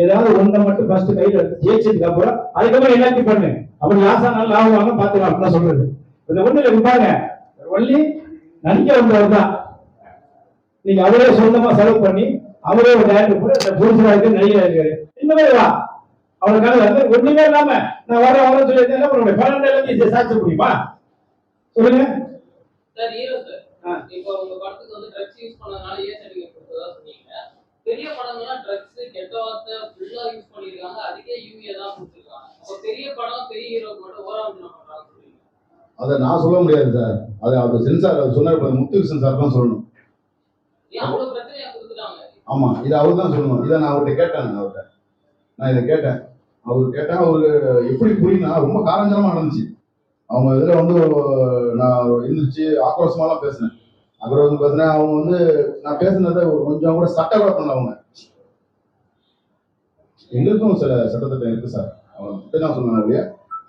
ஏதாவது ஒன்றை மட்டும் ஃபர்ஸ்ட் கையில எடுத்து ஜெயிச்சதுக்கு அப்புறம் அதுக்கப்புறம் எல்லாத்தையும் பண்ணு? அப்படி லாஸ் ஆனாலும் லாபம் வாங்க பாத்துக்கலாம் அப்படிதான் சொல்றது. இந்த ஒண்ணுல இருப்பாங்க ஒன்லி நடிக்க வந்தவர் தான் நீங்க அவரே சொந்தமா செலவு பண்ணி அவரே ஒரு புதுசுல இருக்கு நடிகர் இருக்காரு இந்த மாதிரி வா. அவனுக்காக வந்து ஒண்ணுமே இல்லாம நான் வர வரேன்னு சொல்லி என்ன பண்ண முடியும் பன்னெண்டு எல்லாத்தையும் சாட்சி முடியுமா? சொல்லுங்க. Sir hero sir. ஆ. இப்போ உங்க படத்துக்கு வந்து ட்ரக்ஸ் யூஸ் பண்ணதுனால ஏன் சர்டிஃபிகேட் கொடுத்ததா சொன்னீங்க. பெரிய படங்கள்லாம் ட்ரக்ஸ் கெட்ட வார்த்தை ஃபுல்லா யூஸ் பண்ணிருக்காங்க. அதுக்கே யூஏ தான் கொடுத்துருக்காங்க. அப்போ பெரிய படம் பெரிய ஹீரோக்கு மட்டும் ஓராவஞ்சனம் பண்றாங்க சொல்றீங்க. அதை நான் சொல்ல முடியாது சார். அது அவர் சென்சார் சொன்னார் முத்துகிருஷ்ணன் சார் தான் சொல்லணும். அவ்வளவு ஆமாம் ஆமா அவர் தான் சொல்லணும். இதை நான் அவர்கிட்ட கேட்டேன் நான் அவர்கிட்ட. நான் இதை கேட்டேன். அவர் கேட்டால் அவரு எப்படி புரியுனா ரொம்ப காரஞ்சலமாக நடந்துச்சு. அவங்க இதில் வந்து நான் இருந்துச்சு ஆக்ரோஷமாலாம் பேசினேன். அப்புறம் வந்து பார்த்தீங்கன்னா அவங்க வந்து நான் பேசுனதை கொஞ்சம் கூட சட்ட கூட பண்ணல அவங்க எங்களுக்கும் சில சட்டத்திட்டம் இருக்கு சார். அவங்க தான் சொன்னாங்க இல்லையா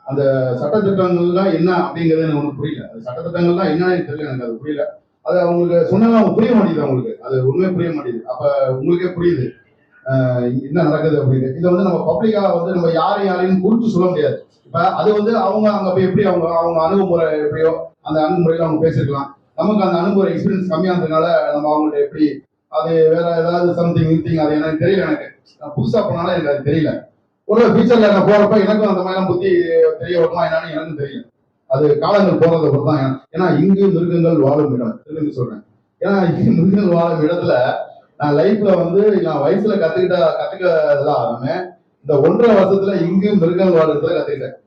அந்த சட்டத்திட்டங்கள்லாம் என்ன அப்படிங்கிறது எனக்கு ஒன்றும் புரியல. அந்த சட்டத்திட்டங்கள்லாம் என்னன்னு தெரியல எனக்கு அது புரியல. அது அவங்களுக்கு சொன்னாலும் அவங்க புரிய மாட்டேங்குது அவங்களுக்கு. அது உண்மையே புரிய மாட்டேங்குது. அப்போ உங்களுக்கே புரியுது. என்ன நடக்குது அப்படின்னு. இதை வந்து நம்ம பப்ளிக்காக வந்து நம்ம யாரையும் யாரையும் குறித்து சொல்ல முடியாது. இப்போ அது வந்து அவங்க அங்கே போய் எப்படி அவங்க அவங்க அணுகுமுறை எப்படியோ அந்த அணுகுமுறையில் அவங்க பேசிருக்கலாம். நமக்கு அந்த அணுகுமுறை எக்ஸ்பீரியன்ஸ் கம்மியாக இருந்ததுனால நம்ம அவங்கள்ட்ட எப்படி அது வேற ஏதாவது சம்திங் இன்திங் அது எனக்கு தெரியல எனக்கு. நான் புதுசாக போனாலும் எனக்கு அது தெரியல. ஒரு ஃபியூச்சரில் நான் போகிறப்ப எனக்கும் அந்த மாதிரிலாம் புத்தி தெரிய வருமா என்னன்னு எனக்கும் தெரியல. அது காலங்கள் போறதை தான் ஏன்னா இங்கு மிருகங்கள் வாழும் இடம். திரும்பி சொல்றேன். ஏன்னா இங்கு மிருகங்கள் வாழும் இடத்துல நான் லைஃப்ல வந்து நான் வயசுல கத்துக்கிட்ட கத்துக்கிறதுல ஆரம்பமே இந்த ஒன்றரை வருஷத்துல இங்கு மிருகங்கள் வாழுறதுல கத்துக்கிட்டேன்.